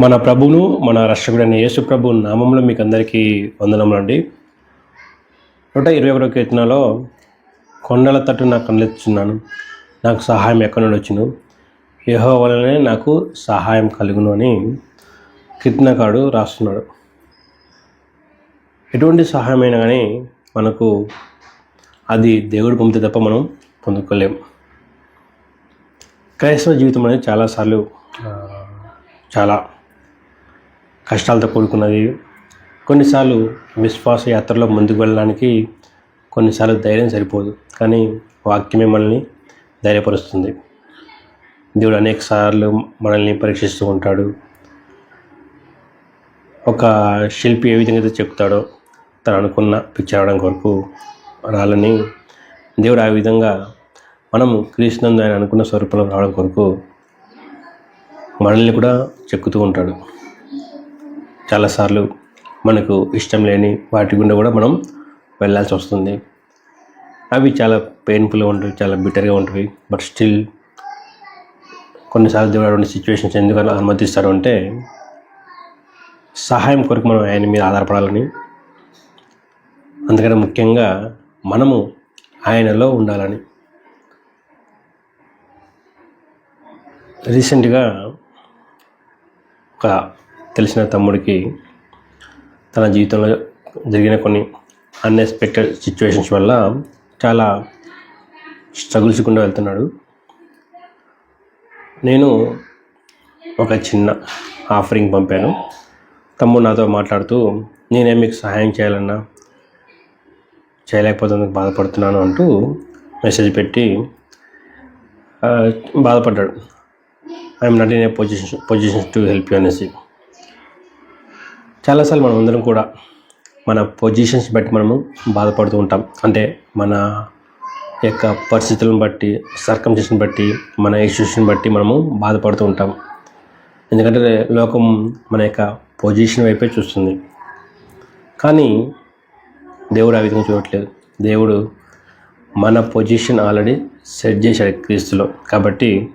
మన ప్రభువును మన రక్షకుడైన యేసు ప్రభు నామంలో మీకు అందరికీ వందనములు అండి నూట ఇరవై ఒకటో కీర్తనలో కొండల తట్టు నాకు కళ్ళెత్తుచున్నాను నాకు సహాయం ఎక్కడి నుండి వచ్చును యహో వలనే నాకు సహాయం కలుగును అని కీర్తనకాడు రాస్తున్నాడు. ఎటువంటి సహాయమైనా కానీ మనకు అది దేవుడు పంపితే తప్ప మనం పొందుకోలేం. క్రైస్తవ జీవితం అనేది చాలాసార్లు చాలా కష్టాలతో కూడుకున్నది. కొన్నిసార్లు విశ్వాస యాత్రలో ముందుకు వెళ్ళడానికి కొన్నిసార్లు ధైర్యం సరిపోదు. కానీ వాక్యమే మనల్ని ధైర్యపరుస్తుంది. దేవుడు అనేక సార్లు మనల్ని పరీక్షిస్తూ ఉంటాడు. ఒక శిల్పి ఏ విధంగా అయితే చెప్తాడో తను అనుకున్న పిక్చర్ అవడం కొరకు రాలని దేవుడు ఆ విధంగా మనము క్రీస్తునందు ఆయన అనుకున్న స్వరూపంలో రావడం కొరకు మనల్ని కూడా చెక్కుతూ ఉంటాడు. చాలాసార్లు మనకు ఇష్టం లేని వాటి గుండా కూడా మనం వెళ్ళాల్సి వస్తుంది. అవి చాలా పెయిన్ఫుల్గా ఉంటాయి చాలా బిటర్గా ఉంటాయి బట్ స్టిల్ కొన్నిసార్లు దేవుడు సిచ్యువేషన్స్ ఎందుకు అనుమతిస్తారు అంటే సహాయం కొరకు మనం ఆయన మీద ఆధారపడాలని. అందుకని ముఖ్యంగా మనము ఆయనలో ఉండాలని. రీసెంట్గా ఒక తెలిసిన తమ్ముడికి తన జీవితంలో జరిగిన కొన్ని అన్ఎక్స్పెక్టెడ్ సిచ్యువేషన్స్ వల్ల చాలా స్ట్రగుల్స్కుండా వెళ్తున్నాడు. నేను ఒక చిన్న ఆఫరింగ్ పంపాను. తమ్ముడు నాతో మాట్లాడుతూ నేనే మీకు సహాయం చేయాలన్నా చేయలేకపోతే బాధపడుతున్నాను? అంటూ మెసేజ్ పెట్టి బాధపడ్డాడు. I'm not in a position position to help you అనేసి. చాలాసార్లు మనం అందరం కూడా మన పొజిషన్స్ బట్టి మనము బాధపడుతూ ఉంటాం. అంటే మన యొక్క పరిస్థితులను బట్టి సర్కంస్టేషన్ బట్టి మన ఇష్యూస్ని బట్టి మనము బాధపడుతూ ఉంటాం. ఎందుకంటే లోకం మన యొక్క పొజిషన్ వైపే చూస్తుంది. కానీ దేవుడు ఆ విధంగా చూడట్లేదు. దేవుడు మన పొజిషన్ ఆల్రెడీ సెట్ చేశాడు క్రీస్తులో. కాబట్టి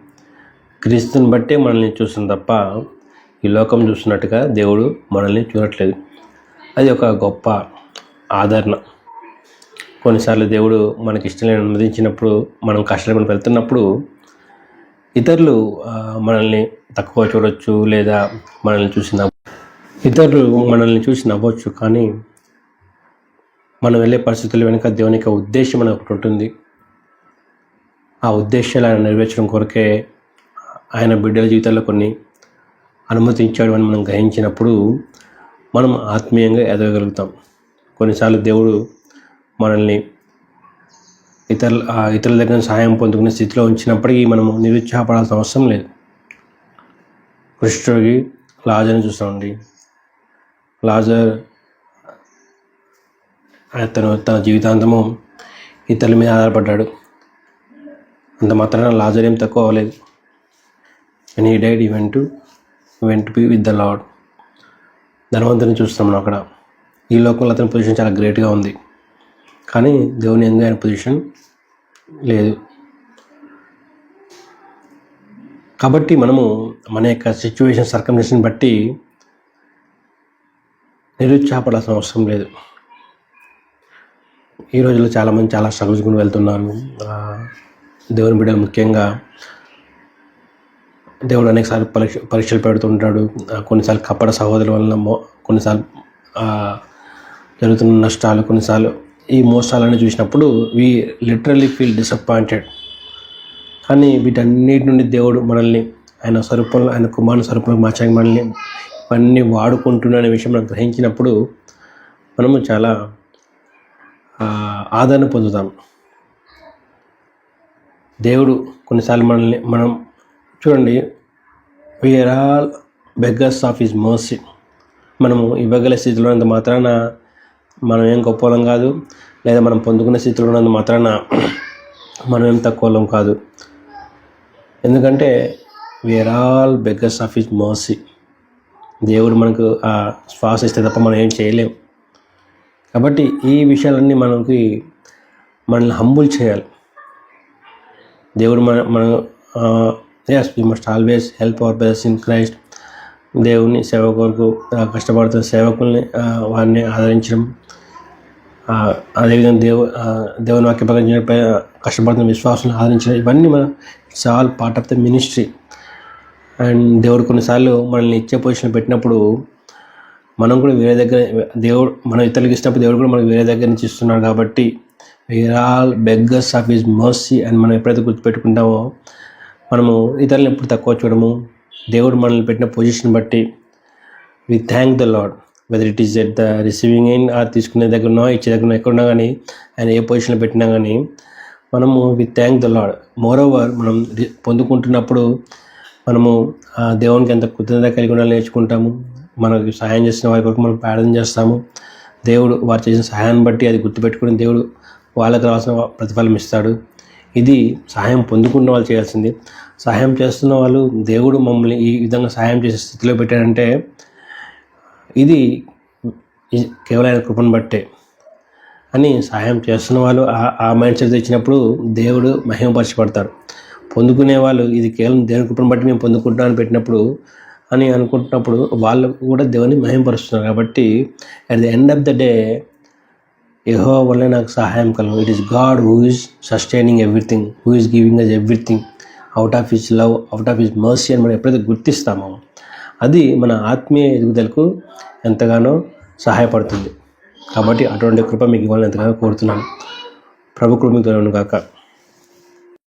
క్రీస్తుని బట్టే మనల్ని చూస్తుంది తప్ప ఈ లోకం చూస్తున్నట్టుగా దేవుడు మనల్ని చూడట్లేదు. అది ఒక గొప్ప ఆదరణ. కొన్నిసార్లు దేవుడు మనకి ఇష్టం లేని అనుమతించినప్పుడు మనం కష్టపడి వెళ్తున్నప్పుడు ఇతరులు మనల్ని తక్కువ చూడొచ్చు లేదా మనల్ని చూసి నవ్వు ఇతరులు మనల్ని చూసి నవ్వచ్చు. కానీ మనం వెళ్ళే పరిస్థితుల వెనుక దేవుని యొక్క ఉద్దేశం అనేది ఒకటి ఉంటుంది. ఆ ఉద్దేశాలు ఆయన నెరవేర్చడం కొరకే ఆయన బిడ్డల జీవితాల్లో కొన్ని అనుమతించాడు అని మనం గ్రహించినప్పుడు మనం ఆత్మీయంగా ఎదగగలుగుతాం. కొన్నిసార్లు దేవుడు మనల్ని ఇతరుల ఇతరుల దగ్గర సహాయం పొందుకునే స్థితిలో ఉంచినప్పటికీ మనము నిరుత్సాహపడాల్సిన అవసరం లేదు. కృష్ణుడికి లాజర్ని చూస్తామండి. లాజర్ అతను తన జీవితాంతము ఇతరుల మీద ఆధారపడ్డాడు. అంత మాత్రాన లాజర్ ఏం తక్కువ అవ్వలేదు. అండ్ ఈ died event went be with the lord ధనవంతుని చూస్తాం మనం అక్కడ. ఈ లోకంలో అతని పొజిషన్ చాలా గ్రేట్గా ఉంది. కానీ దేవుని ఎందుకు ఆయన పొజిషన్ లేదు. కాబట్టి మనము మన యొక్క సిచ్యువేషన్ సర్కమ్డేషన్ బట్టి నిరుత్సాహపడాల్సిన అవసరం లేదు. ఈ రోజుల్లో చాలామంది చాలా స్ట్రగుల్స్ గురించి వెళ్తున్నారు. దేవుని బిడ్డలు ముఖ్యంగా దేవుడు అనేకసార్లు పరీక్ష పరీక్షలు పెడుతుంటాడు. కొన్నిసార్లు కప్పడ సహోదరుల వలన మో కొన్నిసార్లు జరుగుతున్న నష్టాలు కొన్నిసార్లు ఈ మోసాలను చూసినప్పుడు వి లిటరలీ ఫీల్ డిసప్పాయింటెడ్. కానీ వీటన్నిటి నుండి దేవుడు మనల్ని ఆయన స్వరూపంలో ఆయన కుమారుని స్వరూపంలో మార్చడానికి మనల్ని ఇవన్నీ వాడుకుంటున్న అనే విషయం మనం గ్రహించినప్పుడు మనము చాలా ఆదరణ పొందుతాం. దేవుడు కొన్నిసార్లు మనల్ని మనం చూడండి we are all beggars of his mercy మనము ఇవ్వగల స్థితిలో ఉన్నంత మాత్రాన మనం ఏం గొప్పలం కాదు లేదా మనం పొందుకున్న స్థితిలో ఉన్నంత మాత్రాన మనం ఏం తక్కువలం కాదు. ఎందుకంటే we are all beggars of his mercy దేవుడు మనకు ఆ శ్వాస ఇస్తే తప్ప మనం ఏం చేయలేం. కాబట్టి ఈ విషయాలన్నీ మనకి మనల్ని హంబుల్ చేయాలి. దేవుడు మన మన as we must always help our brothers in Christ దేవుని సేవ కొరకు కష్టపడుతున్న సేవకుల్ని వారిని ఆదరించడం. అదేవిధంగా దేవు దేవుని వాక్య ప్రకటించడంపై కష్టపడుతున్న విశ్వాసం ఆదరించడం. ఇవన్నీ మన it's all part of the ministry. And దేవుడు కొన్నిసార్లు మనల్ని ఇచ్చే పొజిషన్ పెట్టినప్పుడు మనం కూడా వేరే దగ్గర దేవుడు మనం ఇతరులకు ఇచ్చినప్పుడు దేవుడు కూడా మనకు వేరే దగ్గర నుంచి ఇస్తున్నాడు కాబట్టి we are all beggars of his mercy అని మనం ఎప్పుడైతే గుర్తుపెట్టుకుంటామో మనము ఇతరులను ఎప్పుడు తక్కువ చూడము. దేవుడు మనల్ని పెట్టిన పొజిషన్ బట్టి we thank the lord whether it is at the receiving end or తీసుకునే దగ్గరనో ఇచ్చే దగ్గర ఎక్కడున్నా కానీ ఆయన ఏ పొజిషన్లో పెట్టినా కానీ మనము we thank the lord moreover మనం రి- పొందుకుంటున్నప్పుడు మనము ఆ దేవునికి ఎంత కృతజ్ఞత కలిగి ఉండాలని నేర్చుకుంటాము. మనకు సహాయం చేసిన వారి కొరకు మనం ప్రార్థన చేస్తాము. దేవుడు వారు చేసిన సహాయాన్ని బట్టి అది గుర్తుపెట్టుకుని దేవుడు వాళ్ళకి రావాల్సిన ప్రతిఫలం ఇస్తాడు. ఇది సహాయం పొందుకున్న వాళ్ళు చేయాల్సింది. సహాయం చేస్తున్న వాళ్ళు దేవుడు మమ్మల్ని ఈ విధంగా సహాయం చేసే స్థితిలో పెట్టాడంటే ఇది కేవలం ఆయన కృపను బట్టే అని సహాయం చేస్తున్న వాళ్ళు ఆ- ఆ మైండ్ సెట్ తెచ్చినప్పుడు దేవుడు మహిమపరచబడతారు. పొందుకునే వాళ్ళు ఇది కేవలం దేవుని కృపను బట్టి మేము పొందుకుంటామని పెట్టినప్పుడు అని అనుకుంటున్నప్పుడు వాళ్ళు కూడా దేవుని మహిమపరుస్తున్నారు కాబట్టి at the end of the day యహో వల్లే నాకు సహాయం కలదు it is God who is sustaining everything who is giving us everything out of his love out of his mercy అని మనం ఎప్పుడైతే గుర్తిస్తామో అది మన ఆత్మీయ ఎదుగుదలకు ఎంతగానో సహాయపడుతుంది. కాబట్టి అటువంటి కృప మీకు ఇవ్వాలని ఎంతగానో కోరుతున్నాను. ప్రభు కృప మీకు కాక